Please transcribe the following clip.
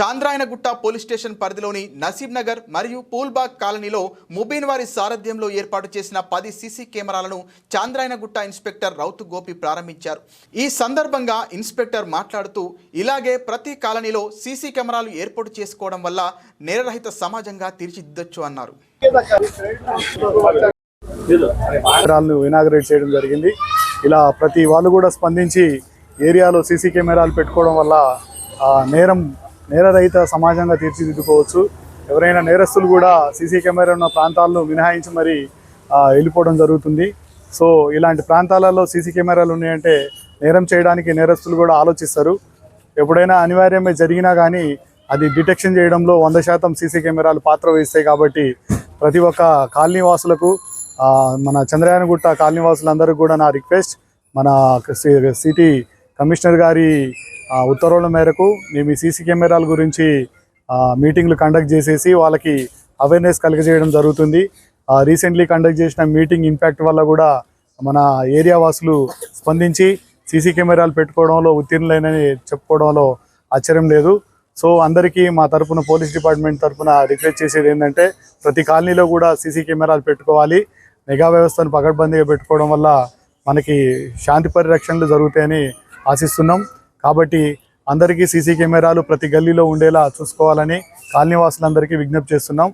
Chandrayangutta police station పరిధిలోని నసీబ్ నగర్ మరియు పూల్బాగ్ కాలనీలో ముబీన్ వారి సారథ్యంలో ఏర్పాటు చేసిన పది సీసీ కెమెరాలను చాంద్రాయనగుట్ట ఇన్స్పెక్టర్ రౌతు గోపి ప్రారంభించారు. ఈ సందర్భంగా ఇన్స్పెక్టర్ మాట్లాడుతూ ఇలాగే ప్రతి కాలనీలో సీసీ కెమెరాలు ఏర్పాటు చేసుకోవడం వల్ల నేరరహిత సమాజంగా తీర్చిదిద్దొచ్చు అన్నారు. కెమెరాలను ఇనాగరేట్ చేయడం జరిగింది. ఇలా ప్రతి వాళ్ళు కూడా స్పందించి ఏరియాలో సీసీ కెమెరాలు పెట్టుకోవడం వల్ల నేరం నేరరహిత సమాజంగా తీర్చిదిద్దుకోవచ్చు. ఎవరైనా నేరస్తులు కూడా సీసీ కెమెరా ఉన్న ప్రాంతాలను మినహాయించి మరి వెళ్ళిపోవడం జరుగుతుంది. సో ఇలాంటి ప్రాంతాలలో సీసీ కెమెరాలు ఉన్నాయంటే నేరం చేయడానికి నేరస్తులు కూడా ఆలోచిస్తారు. ఎప్పుడైనా అనివార్యమే జరిగినా కానీ అది డిటెక్షన్ చేయడంలో వంద శాతం సీసీ కెమెరాలు పాత్ర వహిస్తాయి కాబట్టి ప్రతి ఒక్క కాలనీవాసులకు మన చంద్రయానగుట్ట కాలనీవాసులందరికీ కూడా నా రిక్వెస్ట్. మన సి- సిటీ కమిషనర్ గారి ఉత్తర్వుల మేరకు మేము ఈ సీసీ కెమెరాల గురించి మీటింగ్లు కండక్ట్ చేసేసి వాళ్ళకి అవేర్నెస్ కలిగజేయడం జరుగుతుంది. రీసెంట్లీ కండక్ట్ చేసిన మీటింగ్ ఇంపాక్ట్ వల్ల కూడా మన ఏరియా వాసులు స్పందించి సీసీ కెమెరాలు పెట్టుకోవడంలో ఉత్తీర్ణులైనని చెప్పుకోవడంలో ఆశ్చర్యం లేదు. సో అందరికీ మా తరపున పోలీస్ డిపార్ట్మెంట్ తరపున రిక్వెస్ట్ చేసేది ఏంటంటే ప్రతి కాలనీలో కూడా సీసీ కెమెరాలు పెట్టుకోవాలి. నిఘా వ్యవస్థను పకడ్బందీగా పెట్టుకోవడం వల్ల మనకి శాంతి పరిరక్షణలు జరుగుతాయని ఆశిస్తున్నాం. కాబట్టి అందరికీ సీసీ కెమెరాలు ప్రతి గల్లీలో ఉండేలా చూసుకోవాలని కాలనీవాసులందరికీ విజ్ఞప్తి చేస్తున్నాం.